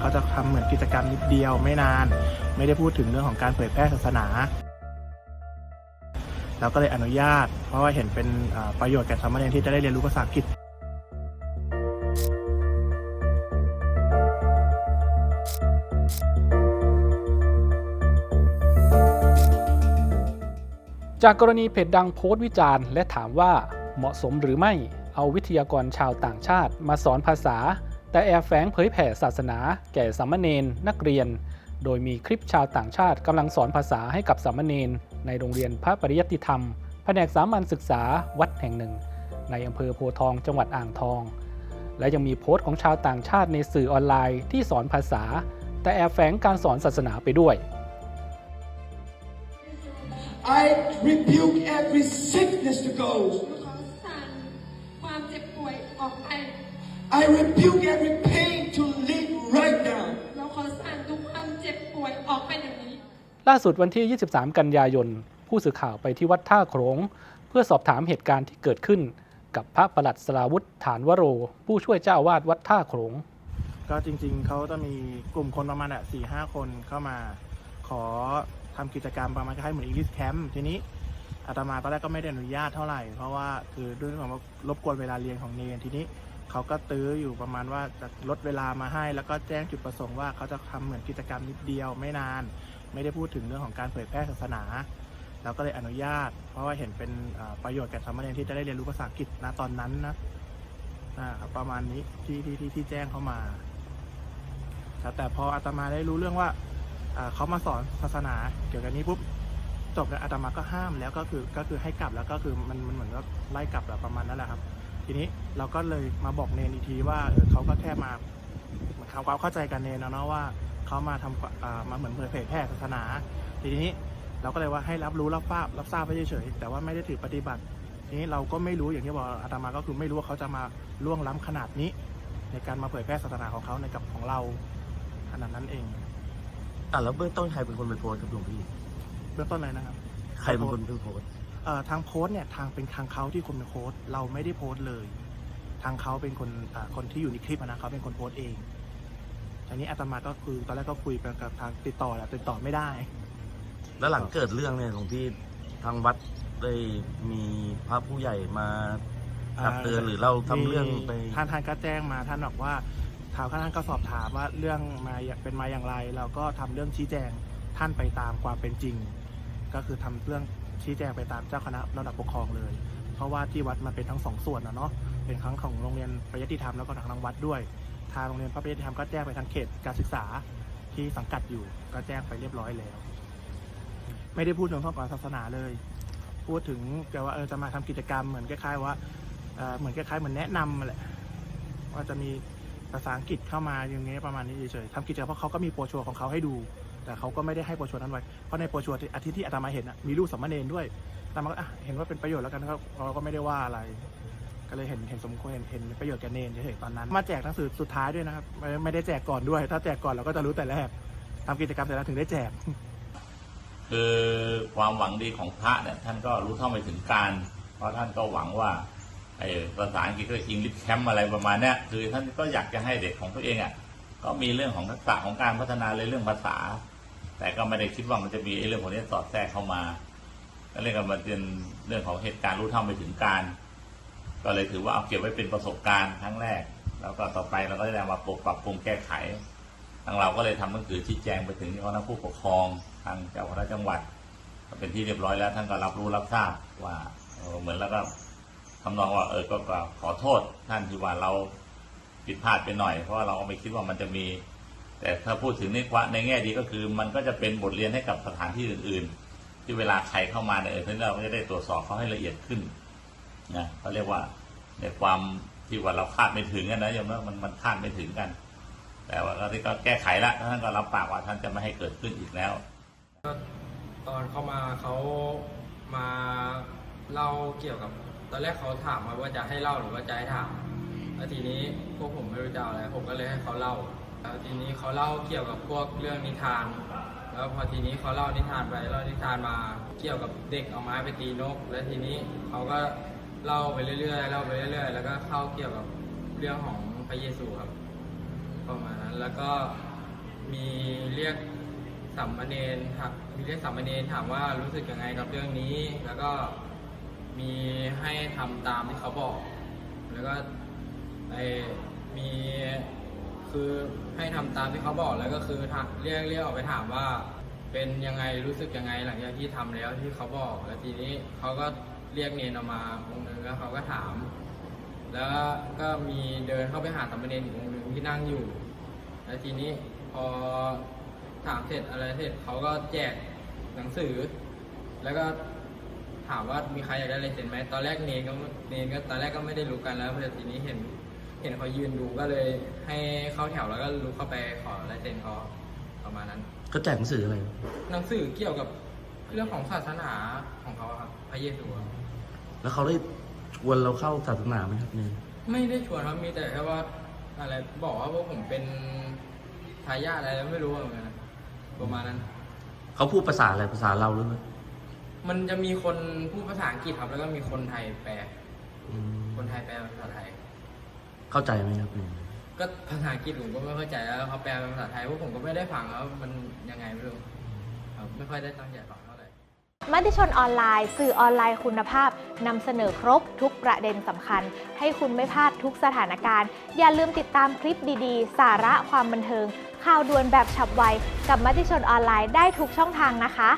เขาจะทำเหมือนกิจกรรมนิดเดียวไม่นาน ไม่ได้พูดถึงเรื่องของการเผยแพร่ศาสนาเราก็เลยอนุญาต เพราะว่าเห็นเป็นประโยชน์แก่สามเณรที่จะได้เรียนรู้ภาษาอังกฤษจากกรณีเพจดังโพสต์วิจารณ์ และถามว่าเหมาะสมหรือไม่เอาวิทยากรชาวต่างชาติมาสอนภาษา แต่แอบแฝงเผยแผ่ศาสนา แก่สามเณรนักเรียน โดยมีคลิปชาวต่างชาติกำลังสอนภาษาให้กับสามเณรในโรงเรียนพระปริยัติธรรม แผนกสามัญศึกษาวัดแห่งหนึ่ง ในอำเภอโพทองจังหวัดอ่างทอง และยังมีโพสต์ของชาวต่างชาติในสื่อออนไลน์ที่สอนภาษา แต่แอบแฝงการสอนศาสนาไปด้วย I rebuke every sickness to go. I rebuke every pain to leave right now. เราขอสั่งทุกความเจ็บป่วยออกไปอย่างนี้ ล่าสุดวันที่ 23 กันยายน ผู้สื่อข่าวไปที่วัดท่าโขลงเพื่อสอบถามเหตุการณ์ที่เกิดขึ้น กับพระประหลัดสลาวุธฐานวโร ผู้ช่วยเจ้าอาวาดวัดท่าโขลงก็จริงๆ เขาจะมีกลุ่มคนประมาณอะสี่ห้าคนเข้ามา ขอทำกิจกรรมประมาณคล้ายๆเหมือนอีลิสแคมป์ทีนี้อาตมาตอนแรกก็ไม่ได้อนุญาตเท่าไหร่ เพราะว่าคือด้วยความว่ารบกวนเวลาเรียนของเนรทีนี้ เขาก็ตื้ออยู่ประมาณว่าจะลดเวลามาให้ แล้วก็แจ้งจุดประสงค์ว่าเขาจะทำเหมือนกิจกรรมนิดเดียวไม่นาน ไม่ได้พูดถึงเรื่องของการเผยแพร่ศาสนาเราก็เลยอนุญาต เพราะว่าเห็นเป็นประโยชน์แก่สามเณรที่จะได้เรียนรู้ภาษาอังกฤษณตอนนั้นนะประมาณนี้ที่ที่ที่ที่แจ้งเข้ามาแต่พออาตมาได้รู้เรื่องว่าอ่าเขามาสอนศาสนาเกี่ยวกับนี้ปุ๊บจบแล้วอาตมาก็ห้ามแล้วก็คือก็คือให้กลับแล้วก็คือมันมันเหมือนว่าไล่กลับแบบประมาณนั้นแหละครับ ทีนี้เราก็เลยมาบอกเนนอีกทีว่าเออเขาก็แค่มาเหมือนทำความเข้าใจกันเนนนะเนาะว่าเขามาทำอ่ามาเหมือนเผยแพร่ศาสนา ทีนี้เราก็เลยว่าให้รับรู้รับทราบรับทราบไปเฉยๆแต่ว่าไม่ได้ถือปฏิบัติ ทีนี้เราก็ไม่รู้อย่างที่บอกอาตมาก็คือไม่รู้ว่าเขาจะมาล่วงล้ำขนาดนี้ ในการมาเผยแพร่ศาสนาของเขาในกับของเราขนาดนั้นเองอะแล้วเบื้องต้นใครเป็นคนไปโพสต์ครับหลวงพี่เบื้องต้นเลยนะครับ ใครเป็นคนไปโพสต์เอ่อ ทางโพสต์เนี่ยทางเป็นทางเขาที่คนเป็นโพสต์เราไม่ได้โพสต์เลย ทางเขาเป็นคนอ่าคนที่อยู่ในคลิปอะนะเขาเป็นคนโพสต์เองทีนี้อาตมาก็คือตอนแรกก็คุยกันกับทางติดต่อแหละติดต่อไม่ได้ แล้วหลังเกิดเรื่องเนี่ยหลวงพี่ทางวัดได้มีพระผู้ใหญ่มาตักเตือนหรือเราทำเรื่องไปมีท่านท่านก็แจ้งมาท่านบอกว่าทางท่านก็สอบถามว่าเรื่องมาเป็นมาอย่างไร เราก็ทำเรื่องชี้แจงท่านไปตามความเป็นจริง ก็คือทำเรื่อง ชี้แจงไปตามเจ้าคณะระดับปกครองเลย เพราะว่าที่วัดมันเป็นทั้งสองส่วนนะเนาะเป็นทั้งของโรงเรียนปริยัติธรรมแล้วก็ทางวัดด้วย ทางโรงเรียนพระปริยัติธรรมก็แจ้งไปทางเขตการศึกษาที่สังกัดอยู่ก็แจ้งไปเรียบร้อยแล้ว ไม่ได้พูดถึงข้อก่อนศาสนาเลย พูดถึงแกว่าเออจะมาทำกิจกรรมเหมือนคล้ายๆว่าเเหมือนคล้ายๆเหมือนแนะนำแหละว่าจะมี ภาษาอังกฤษเข้ามาอย่างเงี้ยประมาณนี้เฉยๆทำกิจกรรมเพราะเขาก็มีโปรชัวร์ของเขาให้ดู แต่เขาก็ไม่ได้ให้โปรชัวร์นั้นไว้ เพราะในโปรชัวร์ที่อาทิตย์ที่อาตมาเห็นน่ะมีรูปสามเณรด้วยอาตมาก็อะเห็นว่าเป็นประโยชน์แล้วกันครับเราก็ไม่ได้ว่าอะไร ก็เลยเห็นเห็นสมควรเห็นเห็นประโยชน์แก่เนรเฉยๆตอนนั้น มาแจกหนังสือสุดท้ายด้วยนะครับไม่ไม่ได้แจกก่อนด้วย ถ้าแจกก่อนเราก็จะรู้แต่แรกทำกิจกรรมเสร็จแล้วถึงได้แจก คือความหวังดีของพระเนี่ยท่านก็รู้เท่าไม่ถึงการ เพราะท่านก็หวังว่า ไอ้ภาษาอังกฤษก็อิงลิชแคมอะไรประมาณเนี้ยคือท่านก็อยากจะให้เด็กของตัวเองอะก็มีเรื่องของทักษะของการพัฒนาในเรื่องภาษา แต่ก็ไม่ได้คิดว่ามันจะมีไอ้เรื่องของนี้สอดแทรกเข้ามาก็เรียกกันมาเป็นเรื่องของเหตุการณ์รู้เท่าไม่ถึงการ ก็เลยถือว่าเอาเก็บไว้เป็นประสบการณ์ครั้งแรก แล้วก็ต่อไปเราก็ได้มาปรับปรับปรุงแก้ไข ทางเราก็เลยทำหนังสือชี้แจงไปถึงคณะผู้ปกครองทางเจ้าคณะจังหวัดเป็นที่เรียบร้อยแล้วท่านก็รับรู้รับทราบว่าเหมือนแล้วก็ ทำนองว่าเออก็ก็ขอโทษท่านที่ว่าเราผิดพลาดไปหน่อย เพราะว่าเราไม่คิดว่ามันจะมี แต่ถ้าพูดถึงในว่าในแง่ดีก็คือ มันก็จะเป็นบทเรียนให้กับสถานที่อื่น ๆ ที่เวลาใครเข้ามาเนี่ยเออท่านเราก็จะได้ตรวจสอบเขาให้ละเอียดขึ้นนะเขาเรียกว่าในความที่ว่าเราคาดไม่ถึงกันนะโยมนะมันมันคาดไม่ถึงกัน แต่ว่าเราที่ก็แก้ไขแล้วท่านก็รับปากว่าท่านจะไม่ให้เกิดขึ้นอีกแล้ว ตอนเขามาเขามาเล่าเกี่ยวกับ ตอนแรกเขาถามมาว่าจะให้เล่าหรือว่าจะให้ถามแล้วทีนี้พวกผมไม่รู้จะเอาอะไรผมก็เลยให้เขาเล่าแล้วทีนี้เขาเล่าเกี่ยวกับพวกเรื่องนิทาน แล้วพอทีนี้เขาเล่านิทานไปเล่านิทานมาเกี่ยวกับเด็กเอาไม้ไปตีนก แล้วทีนี้เขาก็เล่าไปเรื่อยๆเล่าไปเรื่อยๆ แล้วก็เข้าเกี่ยวกับเรื่องของพระเยซูครับประมาณนั้นแล้วก็มีเรียกสัมมเนนครับมีเรียกสัมมเนนถามว่ารู้สึกยังไงกับเรื่องนี้ แล้วก็ มีให้ทำตามที่เขาบอก แล้วก็ไอมีคือให้ทำตามที่เขาบอกแล้วก็คือเรียกเรียกออกไปถามว่า เป็นยังไงรู้สึกยังไงหลังจากที่ทำแล้วที่เขาบอกแล้วทีนี้เขาก็เรียกเนนออกมาองค์หนึงแล้วเขาก็ถาม แล้วก็มีเดินเข้าไปหาสามเณรอีกองค์หนึ่งที่นั่งอยู่ แล้วทีนี้พอถามเสร็จอะไรเสร็จเขาก็แจกหนังสือ แล้วก็ ถามว่ามีใครอยากได้ลายเซ็นไหมตอนแรกเนนก็เนนก็ตอนแรกก็ไม่ได้รู้กันแล้วแต่ทีนี้เห็น เห็นเขายืนดูก็เลยให้เข้าแถวแล้วก็ลุกเข้าไปขอลายเซ็นเขาประมาณนั้นก็แจกหนังสืออะไรหนังสือเกี่ยวกับเรื่องของศาสนาของเขาอะครับพระเยซูอะแล้วเขาได้ชวนเราเข้าศาสนาไหมครับเนี่ยไม่ได้ชวนครับมีแต่แค่ว่าอะไรบอกว่าพวกผมเป็นทายาทอะไรไม่รู้เหมือนกันนะประมาณนั้น เขาพูดภาษาอะไรภาษาเราหรือเปล่า มันจะมีคนพูดภาษาอังกฤษครับ แล้วก็มีคนไทยแปล อืมคนไทยแปลเป็นภาษาไทย เข้าใจไหมครับเนี่ยก็ภาษาอังกฤษผมก็ไม่เข้าใจแล้วเขาแปลเป็นภาษาไทยพวกผมก็ไม่ได้ฟังแล้วมันยังไงไม่รู้ครับไม่ค่อยได้ตั้งใจฟังเท่าไหร่ มติชนออนไลน์ สื่อออนไลน์คุณภาพนำเสนอครบทุกประเด็นสำคัญ ให้คุณไม่พลาดทุกสถานการณ์ อย่าลืมติดตามคลิปดีๆ สาระความบันเทิง ข่าวด่วนแบบฉับไว กับมติชนออนไลน์ได้ทุกช่องทางนะคะ